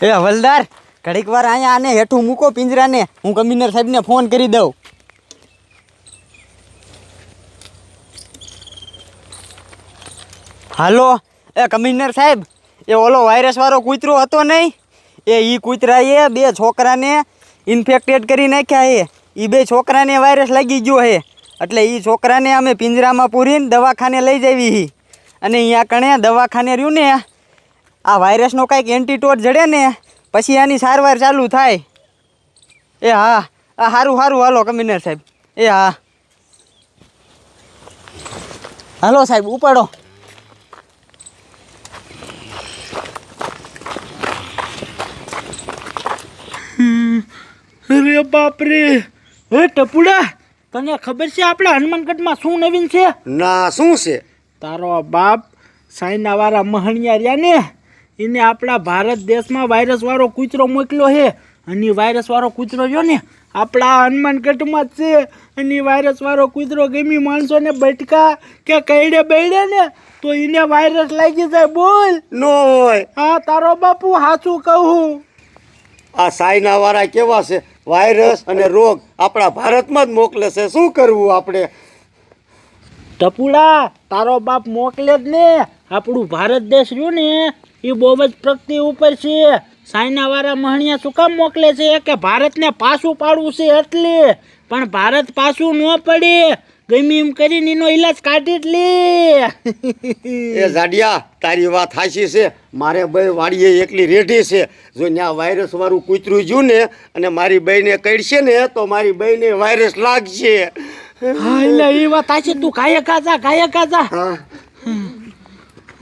એ હવલદાર, ઘડીક વાર અહીંયા આને હેઠું મૂકો પિંજરાને. હું કમિશનર સાહેબને ફોન કરી દઉં. હાલો, એ કમિશનર સાહેબ, એ ઓલો વાયરસ વાળો કૂતરો હતો નહીં? એ ઈ કૂતરાએ બે છોકરાને ઇન્ફેક્ટેડ કરી નાખ્યા છે. એ બે છોકરાને વાયરસ લાગી ગયો છે. એટલે એ છોકરાને અમે પિંજરામાં પૂરીને દવાખાને લઈ જવી હી. અને અહીંયા કણે દવાખાને રહ્યું ને આ વાયરસનો કાંઈક એન્ટીટોટ જડે ને પછી આની સારવાર ચાલુ થાય. એ હા આ સારું સારું હાલો કમિશનર સાહેબ. એ હા. હાલો સાહેબ ઉપાડો. અરે બાપ રે હે ટપુડા તને ખબર છે આપણા હનુમાનગઢમાં શું નવીન છે? ના શું છે? તારો બાપ સાઈના વાળા મહણિયા રહ્યા ને એને આપણા ભારત દેશમાં વાયરસ વાળો કૂતરો મોકલ્યો છે. અને વાયરસવાળો વાયરસ વાળો કૂતરો રહ્યો ને આપણા હનુમાનગઢમાં જ છે. અને વાયરસવાળો કૂતરો ગમી માણસોને બટકા કે કઈડે બૈડે ને તો એને વાયરસ લાગી જાય બોલ. નો હોય. હા તારો બાપુ સાચું કહું. આ સાયના વાળા કેવા છે? વાયરસ અને રોગ આપણા ભારતમાં જ મોકલે છે. શું કરવું આપણે? ટપુડા તારો બાપ મોકલે જ ને. આપણું ભારત દેશ રહ્યું ને એ બહુ જ પ્રગતિ ઉપર છે. સાયનાવાળા મહણિયા શું કામ મોકલે છે? કે ભારતને પાછું પાડવું છે એટલે. પણ ભારત પાછું ન પડે. ગમે એમ કરીને એનો ઈલાજ કાઢી જ લે. એ જાડિયા તારી વાત હાચી છે. મારે બે વાડીએ એકલી રેઢી છે. જો ત્યાં વાયરસ વાળું કૂતરું જ્યું ને અને મારી બહેને કડશે ને તો મારી બહેને વાયરસ લાગશે. હા એટલે એ વાત સાચી તું ગાયક આજા ગાયક આજા હા.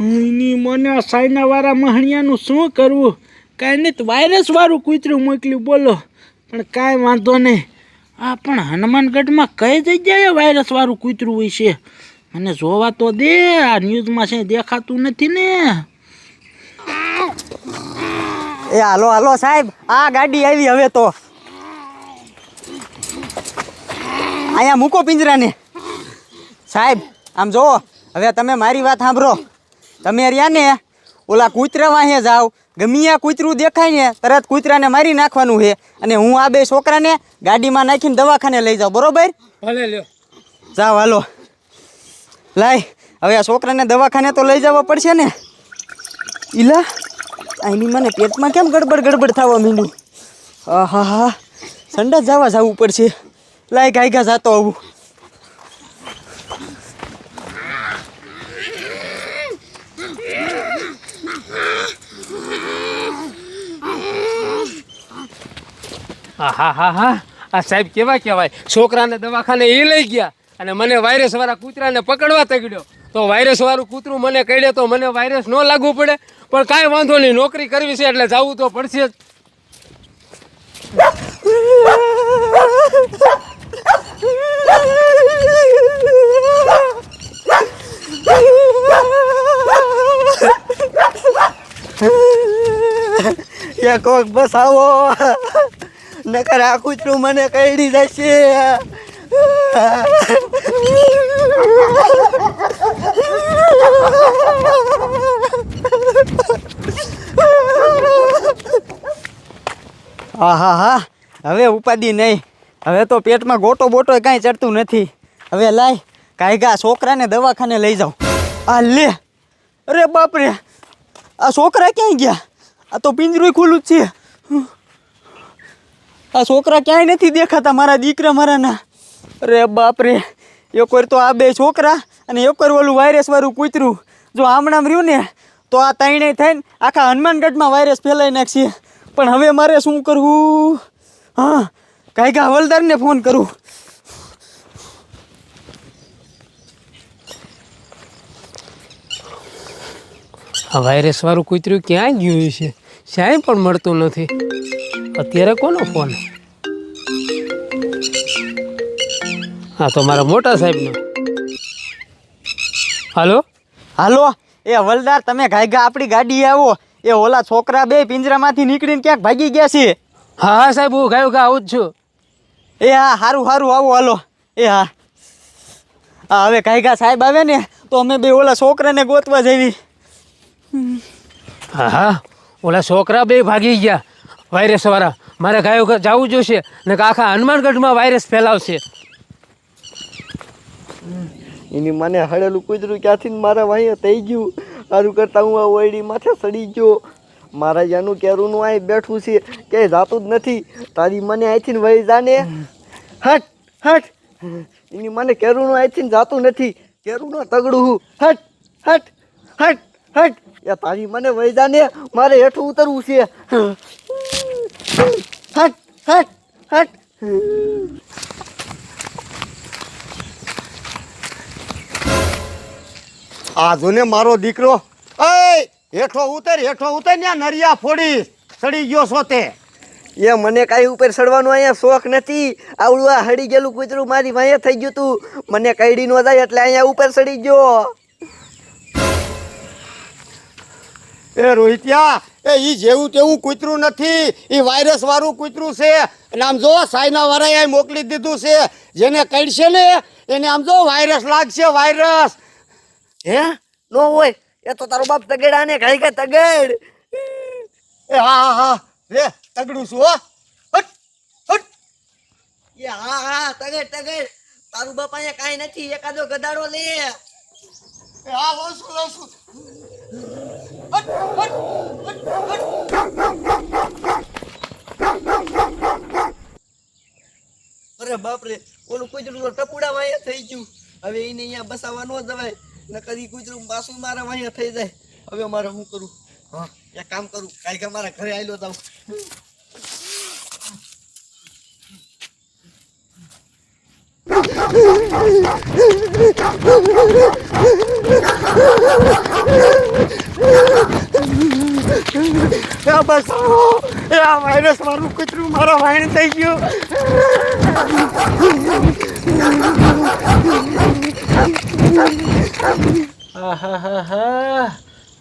એની મને સાયનાવાળા મહણિયાનું શું કરવું? કાંઈ નહીં, તો વાયરસવાળું કૂતરું મોકલ્યું, બોલો. પણ કાંઈ વાંધો નહીં. આ પણ હનુમાનગઢમાં કઈ જગ્યાએ વાયરસવાળું કૂતરું હોય છે? મને જોવા તો દે, આ ન્યૂઝમાં છે, દેખાતું નથી ને. એ હાલો હાલો, સાહેબ, આ ગાડી આવી હવે તો. અહીંયા મૂકો પિંજરાને. સાહેબ, આમ જુઓ, હવે તમે મારી વાત સાંભળો. તમે રહ્યા ને ઓલા કૂતરા વાહે જાઓ. ગમે આ કૂતરું દેખાય ને તરત કૂતરાને મારી નાખવાનું છે. અને હું આ બે છોકરાને ગાડીમાં નાખીને દવાખાને લઈ જાઉં. બરોબર? ભલે લ્યો. જાઓ હાલો. લાય હવે આ છોકરાને દવાખાને તો લઈ જવા પડશે ને. ઈલા આની મને પેટમાં કેમ ગડબડ ગડબડ થવા માંડ્યું આહા હા સંડા જવા જવું પડશે. લાય ગાય ગા જાતો આવું. હા હા હા આ સાહેબ કેવા કહેવાય? છોકરાને દવાખાને એ લઈ ગયા અને મને વાયરસ વાળા કૂતરાને પકડવા તગડ્યો. તો વાયરસ વાળું કૂતરું મને કહીડે તો મને વાયરસ ન લાગવું પડે. પણ કાંઈ વાંધો નહીં, નોકરી કરવી છે એટલે જવું તો પડશે જ. કોક બસ આવો. નકર આ કૂતરું મને કઈડી જશે. હા હા. હવે ઉપાધિ નહીં. હવે તો પેટમાં ગોટો બોટો કાંઈ ચડતું નથી. હવે લાય કાંઈ કા છોકરાને દવાખાને લઈ જાઓ આ લે. અરે બાપરે, આ છોકરા ક્યાંય ગયા? આ તો પિંજરું ખુલ્લું જ છે. આ છોકરા ક્યાંય નથી દેખાતા મારા દીકરા મારાના. અરે બાપરે એક વાર તો આ બે છોકરા અને એક વાર ઓલું વાયરસ વાળું કૂતરું. જો આમણામ રહ્યું ને, તો આ ત્રણેય થઈને આખા હનુમાનગઢમાં વાયરસ ફેલાઈ નાખશે. પણ હવે મારે શું કરવું? હા કાંઈ કા હવલદારને ફોન કરું. આ વાયરસવાળું કૂતર્યું કૂતરું ક્યાં ગયું છે ક્યાંય પણ મળતું નથી. અત્યારે કોનો ફોન? હા તો મારા મોટા સાહેબનો. હાલો? હાલો? એ હવલદાર તમે ગાયગા આપણી ગાડી આવો. એ ઓલા છોકરા બે પિંજરામાંથી નીકળીને ક્યાંક ભાગી ગયા છે. હા હા સાહેબ હું ગાયો ગા આવું જ છું. એ હા સારું સારું આવો હાલો. એ હા. હા હવે ગાયગા સાહેબ આવે ને તો અમે બે ઓલા છોકરાને ગોતવા જવી હા હા. ઓલા છોકરા બે ભાગી ગયા. વાયરસ વાળા. મારે ગાયો જવું જોઈશે ને આખા હનુમાનગઢમાં વાયરસ ફેલાવશે. એની મને હળેલું કૂતરું ક્યાંથી મારા વાંહે થઈ ગયું? સારું કરતા હું આ ઓયડી માથે સડી ગયો. મારા જાનું કેરુનું અહીં બેઠું છે કે જાતું જ નથી. તારી મને અહીંથી વહી જાને? હટ હટ. એની મને કેરુનું અહીંથી જાતું નથી. કેરુનો તગડું હું. હટ હટ હટ હટ. એ તારી મને વહી જાને? મારે હેઠું ઉતરવું છે. હટ હટ હટ. આ જોને મારો દીકરો. એ હેઠો ઉતર હેઠો ઉતર ને નરિયા ફોડી સડી ગયો છો તે. એ મને કાંઈ ઉપર ચડવાનો અહીંયા શોખ નથી. આવડું આ હડી ગયેલું કૂતરું મારી વાંહે થઈ ગયું તું. મને કઈડી નો જાય એટલે અહીંયા ઉપર ચડી ગયો. એ રોહિત્યા એ ઈ જેવું તેવું કૂતરું નથી ઈ વાયરસ વાળું કૂતરું છે. અને આમ જો સાયના વાળાએ મોકલી દીધું છે જેને કડશે ને એને આમ જો વાયરસ લાગશે વાયરસ હે? નો હોય. એ તો તારો બાપ તગેડા ને કઈ કે તગેડ. એ હા હા હા. રે તગડું છું હો. હટ હટ. એ હા હા તગેડ તગેડ. તારું બાપ અહીંયા કાંઈ નથી એકાદો ગદાડો લે. એ હા લઉં છું લઉં છું? અરે બાપ રે ઓલું કૂતરું તો ટપુડા વાંહે થઈ ગયું. હવે એને અહીંયા બસાવવા ન જવાય ન કદી કુજરું પાછું મારા અહીંયા થઈ જાય. હવે મારે શું કરું? હા, એક કામ કરું કાંઈ કે મારા ઘરે આવેલો જાઉં. એ બસ. આવો. એ આ વાયરસ મારું કચરું મારા વાયણ થઈ ગયું.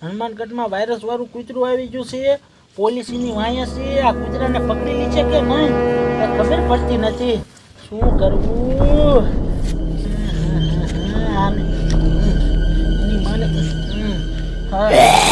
હનુમાનગઢમાં વાયરસ વાળું કૂતરું આવી ગયું છે. પોલીસની વાયા છે. આ કૂતરાને પકડેલી છે કે નહીં? ખબર પડતી નથી. શું કરવું? આને- એની માને હમ. હા